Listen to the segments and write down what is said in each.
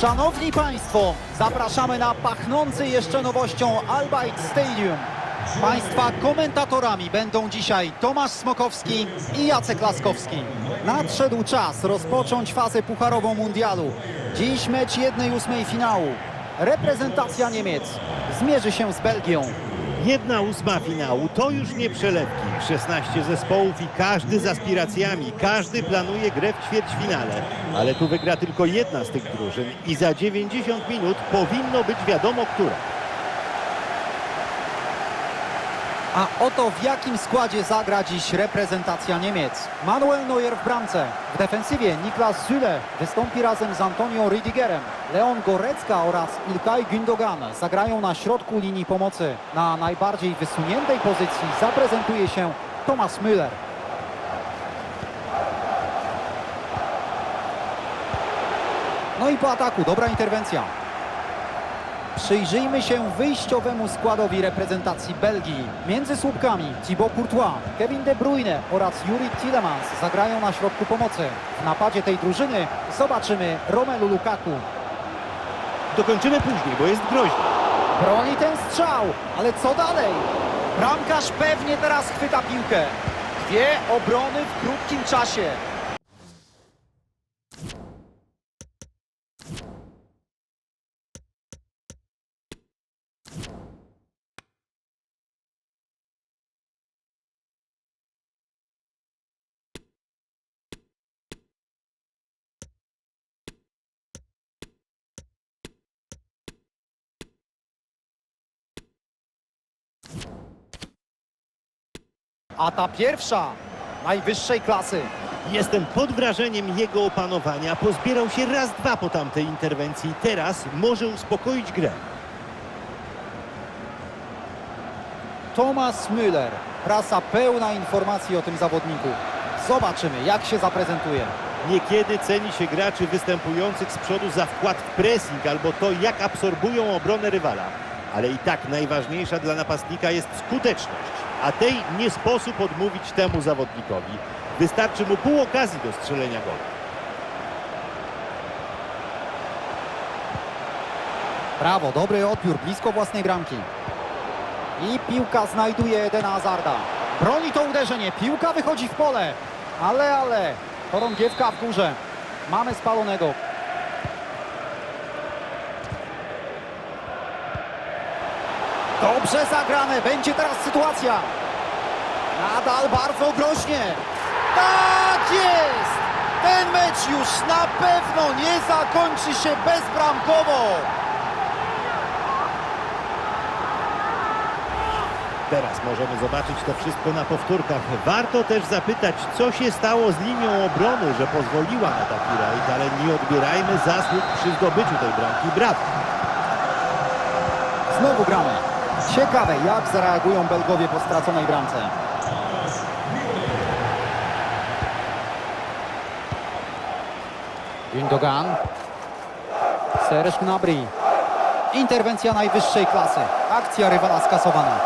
Szanowni Państwo, zapraszamy na pachnący jeszcze nowością Albight Stadium. Państwa komentatorami będą dzisiaj Tomasz Smokowski i Jacek Laskowski. Nadszedł czas rozpocząć fazę pucharową mundialu. Dziś mecz 1-8 finału. Reprezentacja Niemiec zmierzy się z Belgią. Jedna ósma finału to już nie przelewki. 16 zespołów i każdy z aspiracjami. Każdy planuje grę w ćwierćfinale. Ale tu wygra tylko jedna z tych drużyn i za 90 minut powinno być wiadomo, która. A oto w jakim składzie zagra dziś reprezentacja Niemiec. Manuel Neuer w bramce. W defensywie Niklas Süle wystąpi razem z Antonio Rüdigerem. Leon Gorecka oraz Ilkay Gündogan zagrają na środku linii pomocy. Na najbardziej wysuniętej pozycji zaprezentuje się Thomas Müller. No i po ataku dobra interwencja. Przyjrzyjmy się wyjściowemu składowi reprezentacji Belgii. Między słupkami Thibaut Courtois, Kevin De Bruyne oraz Juri Tillemans zagrają na środku pomocy. W napadzie tej drużyny zobaczymy Romelu Lukaku. Dokończymy później, bo jest groźny. Broni ten strzał, ale co dalej? Bramkarz pewnie teraz chwyta piłkę. Dwie obrony w krótkim czasie. A ta pierwsza najwyższej klasy. Jestem pod wrażeniem jego opanowania. Pozbierał się raz, dwa po tamtej interwencji. Teraz może uspokoić grę. Thomas Müller. Prasa pełna informacji o tym zawodniku. Zobaczymy, jak się zaprezentuje. Niekiedy ceni się graczy występujących z przodu za wkład w pressing albo to, jak absorbują obronę rywala. Ale i tak najważniejsza dla napastnika jest skuteczność, a tej nie sposób odmówić temu zawodnikowi. Wystarczy mu pół okazji do strzelenia gola. Brawo, dobry odbiór, blisko własnej bramki. I piłka znajduje Edena Hazarda. Broni to uderzenie, piłka wychodzi w pole. Ale, ale, chorągiewka w górze. Mamy spalonego. Dobrze zagrane, będzie teraz sytuacja. Nadal bardzo groźnie. Tak jest! Ten mecz już na pewno nie zakończy się bezbramkowo. Teraz możemy zobaczyć to wszystko na powtórkach. Warto też zapytać, co się stało z linią obrony, że pozwoliła na taki rajd, ale nie odbierajmy zasług przy zdobyciu tej bramki. Brawo! Znowu gramy. Ciekawe, jak zareagują Belgowie po straconej bramce. Gündogan. Serge Gnabry. Interwencja najwyższej klasy. Akcja rywala skasowana.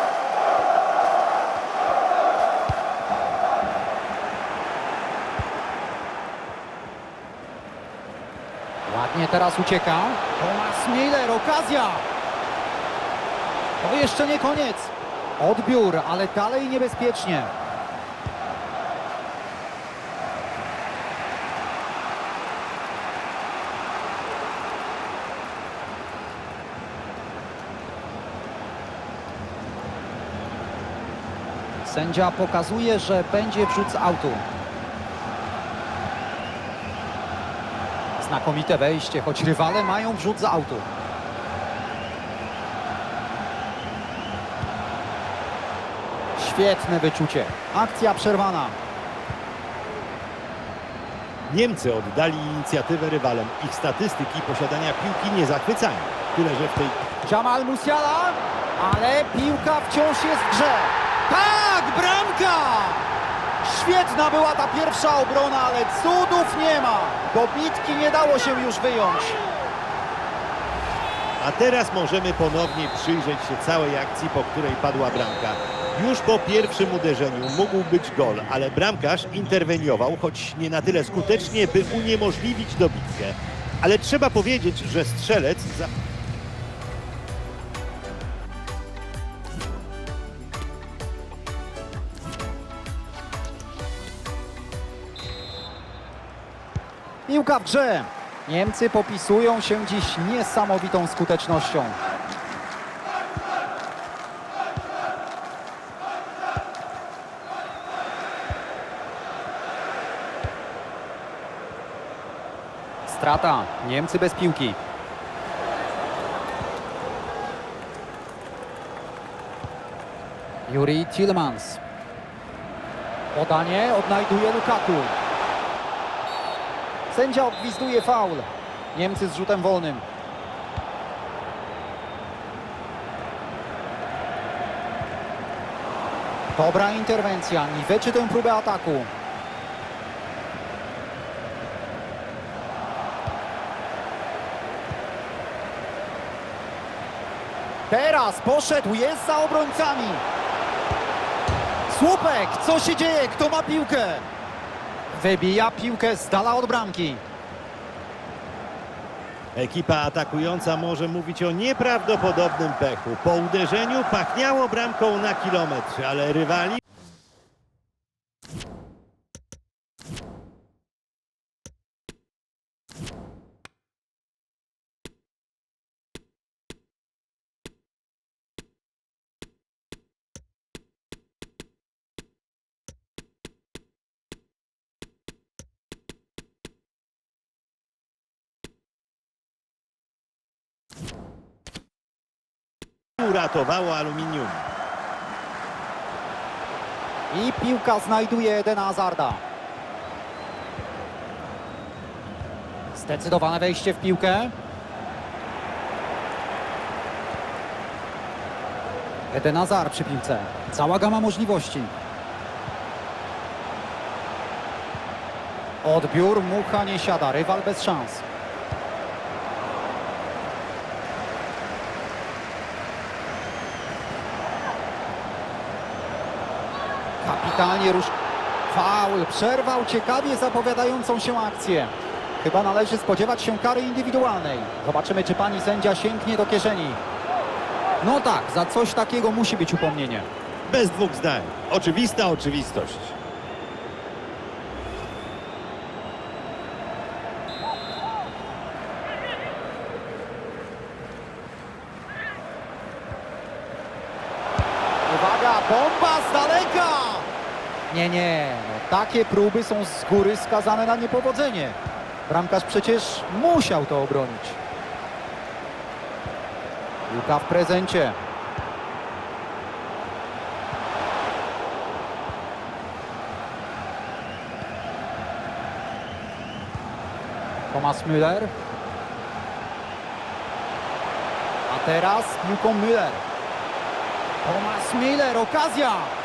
Ładnie teraz ucieka. Thomas Miller, okazja. To jeszcze nie koniec. Odbiór, ale dalej niebezpiecznie. Sędzia pokazuje, że będzie wrzut z autu. Znakomite wejście, choć rywale mają wrzut z autu. Świetne wyczucie. Akcja przerwana. Niemcy oddali inicjatywę rywalom. Ich statystyki posiadania piłki nie zachwycają. Tyle, że w tej Jamal Musiala, ale piłka wciąż jest w grze. Tak, bramka! Świetna była ta pierwsza obrona, ale cudów nie ma. Do bitki nie dało się już wyjąć. A teraz możemy ponownie przyjrzeć się całej akcji, po której padła bramka. Już po pierwszym uderzeniu mógł być gol, ale bramkarz interweniował, choć nie na tyle skutecznie, by uniemożliwić dobitkę. Ale trzeba powiedzieć, że strzelec za... Piłka w grze. Niemcy popisują się dziś niesamowitą skutecznością. Strata. Niemcy bez piłki. Juri Tilmans. Podanie odnajduje Lukaku. Sędzia obgwizduje faul. Niemcy z rzutem wolnym. Dobra interwencja, niweczy tę próbę ataku. Teraz poszedł, jest za obrońcami. Słupek, co się dzieje? Kto ma piłkę? Wybija piłkę z dala od bramki. Ekipa atakująca może mówić o nieprawdopodobnym pechu. Po uderzeniu pachniało bramką na kilometr, ale rywali uratowało aluminium. I piłka znajduje Edena Hazarda. Zdecydowane wejście w piłkę. Eden Hazard przy piłce. Cała gama możliwości. Odbiór, mucha nie siada, rywal bez szans. Kapitalnie rusz... Faul, przerwał ciekawie zapowiadającą się akcję. Chyba należy spodziewać się kary indywidualnej. Zobaczymy, czy pani sędzia sięgnie do kieszeni. No tak, za coś takiego musi być upomnienie. Bez dwóch zdań. Oczywista oczywistość. Uwaga, bomba z daleka! Nie, nie, no, takie próby są z góry skazane na niepowodzenie. Bramkarz przecież musiał to obronić. Piłka w prezencie. Thomas Müller. A teraz piłką Müller. Thomas Miller, okazja!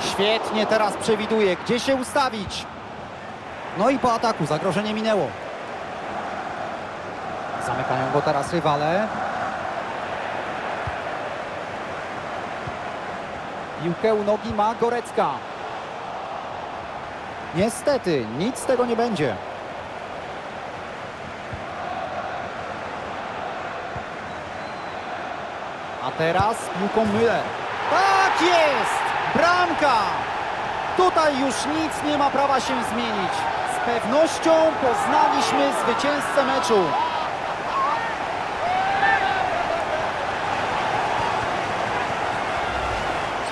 Świetnie teraz przewiduje, gdzie się ustawić. No i po ataku zagrożenie minęło. Zamykają go teraz rywale. Piłkę u nogi ma Gorecka. Niestety, nic z tego nie będzie. A teraz piłką Müller. Tak jest! Bramka! Tutaj już nic nie ma prawa się zmienić. Z pewnością poznaliśmy zwycięzcę meczu.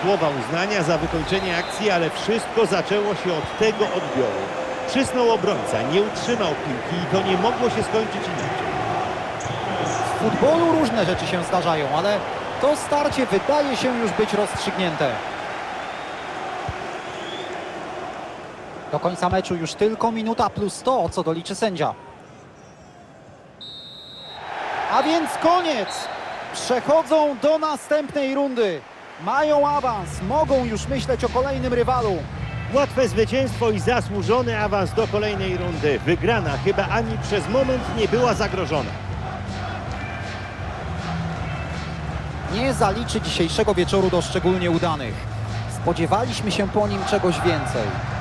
Słowa uznania za wykończenie akcji, ale wszystko zaczęło się od tego odbioru. Przysnął obrońca, nie utrzymał piłki i to nie mogło się skończyć inaczej. W futbolu różne rzeczy się zdarzają, ale to starcie wydaje się już być rozstrzygnięte. Do końca meczu już tylko minuta plus to, co doliczy sędzia. A więc koniec! Przechodzą do następnej rundy. Mają awans, mogą już myśleć o kolejnym rywalu. Łatwe zwycięstwo i zasłużony awans do kolejnej rundy. Wygrana chyba ani przez moment nie była zagrożona. nie zaliczy dzisiejszego wieczoru do szczególnie udanych. Spodziewaliśmy się po nim czegoś więcej.